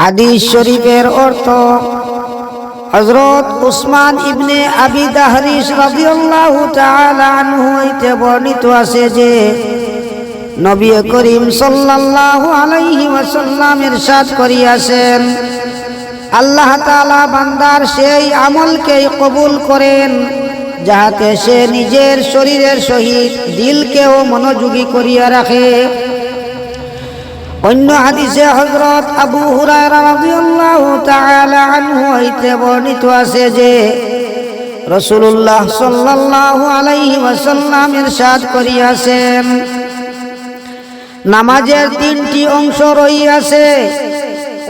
হাদিস শরীফের অর্থ হজরত উসমান ইবনে আবি দাহরিস রাদিয়াল্লাহু তাআলা আনহু হইতে বর্ণিত আছে যে, নবী করিম সাল্লাল্লাহু আলাইহি ওয়াসাল্লাম ইরশাদ করিয়াছেন, আল্লাহ তাআলা বান্দার সেই আমলকেই কবুল করেন যাহাতে সে নিজের শরীরের সহিত দিলকেও মনোযোগী করিয়া রাখে। অন্য হাদিসে হযরত আবু আনহু হইতে বর্ণিত আছে যে রাসূলুল্লাহ সাল্লাল্লাহু আলাইহি ওয়াসাল্লাম ইরশাদ করিয়াছেন। নামাজের তিনটি অংশ রইয়াছে।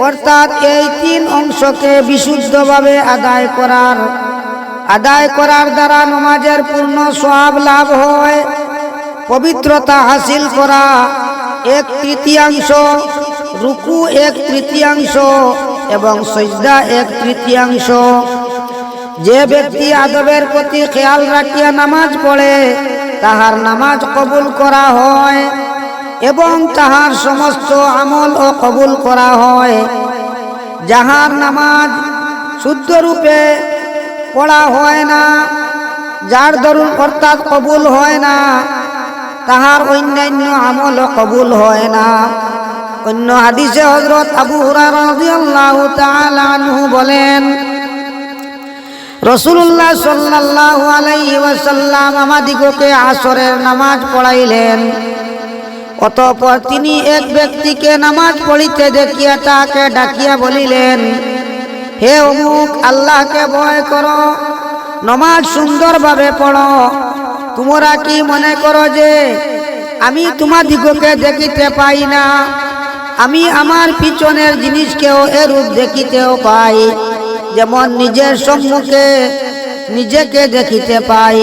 অর্থাৎ এই তিন অংশকে বিশুদ্ধভাবে আদায় করার আদায় করার দ্বারা নমাজের পূর্ণ সওয়াব লাভ হয়, পবিত্রতা হাসিল করা এক তৃতীয়াংশ, রুকু এক তৃতীয়াংশ এবং সজদা এক তৃতীয়াংশ। যে ব্যক্তি আদবের প্রতি খেয়াল রাখিয়া নামাজ পড়ে, তাহার নামাজ কবুল করা হয় এবং তাহার সমস্ত আমল ও কবুল করা হয়। যাহার নামাজ শুদ্ধরূপে পড়া হয় না, যার দরুন অর্থাৎ কবুল হয় না তাহার অন্যান্য আমল কবুল হয় না। অন্য হাদিসে হজরত আবু রাদিয়াল্লাহু তাআলা আনহু বলেন রসুল্লাহ সাল্লাল্লাহু আলাইহি ওয়াসাল্লাম আমাদিগকে আসরের নামাজ পড়াইলেন। অতঃপর তিনি এক ব্যক্তিকে নামাজ পড়িতে দেখিয়া তাকে ডাকিয়া বলিলেন, হে অমুক, আল্লাহকে ভয় করো, নমাজ সুন্দরভাবে পড়ো। তোমরা কি মনে করো যে আমি তোমার তোমাদিগকে দেখিতে পাই না? আমি আমার পিছনের জিনিসকেও এরূপ দেখিতেও পাই, যেমন নিজের সম্মুখে নিজেকে দেখিতে পাই।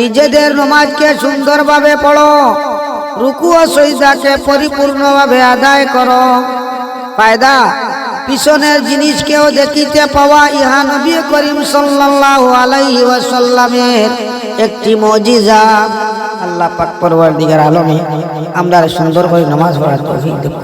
নিজেদের নমাজকে সুন্দরভাবে পড়ো, রুকু ও সৈদাকে পরিপূর্ণভাবে আদায় করো। ফায়দা, পিছনের জিনিসকেও দেখিতে পাওয়া ইহা নবী করিম সাল্লাল্লাহু আলাইহি ওয়াসাল্লামের একটি মজিজা। আল্লাহ পাক পরওয়ারদিগার আলমে আমরা সুন্দর করে নামাজ পড়ার তৌফিক দেব।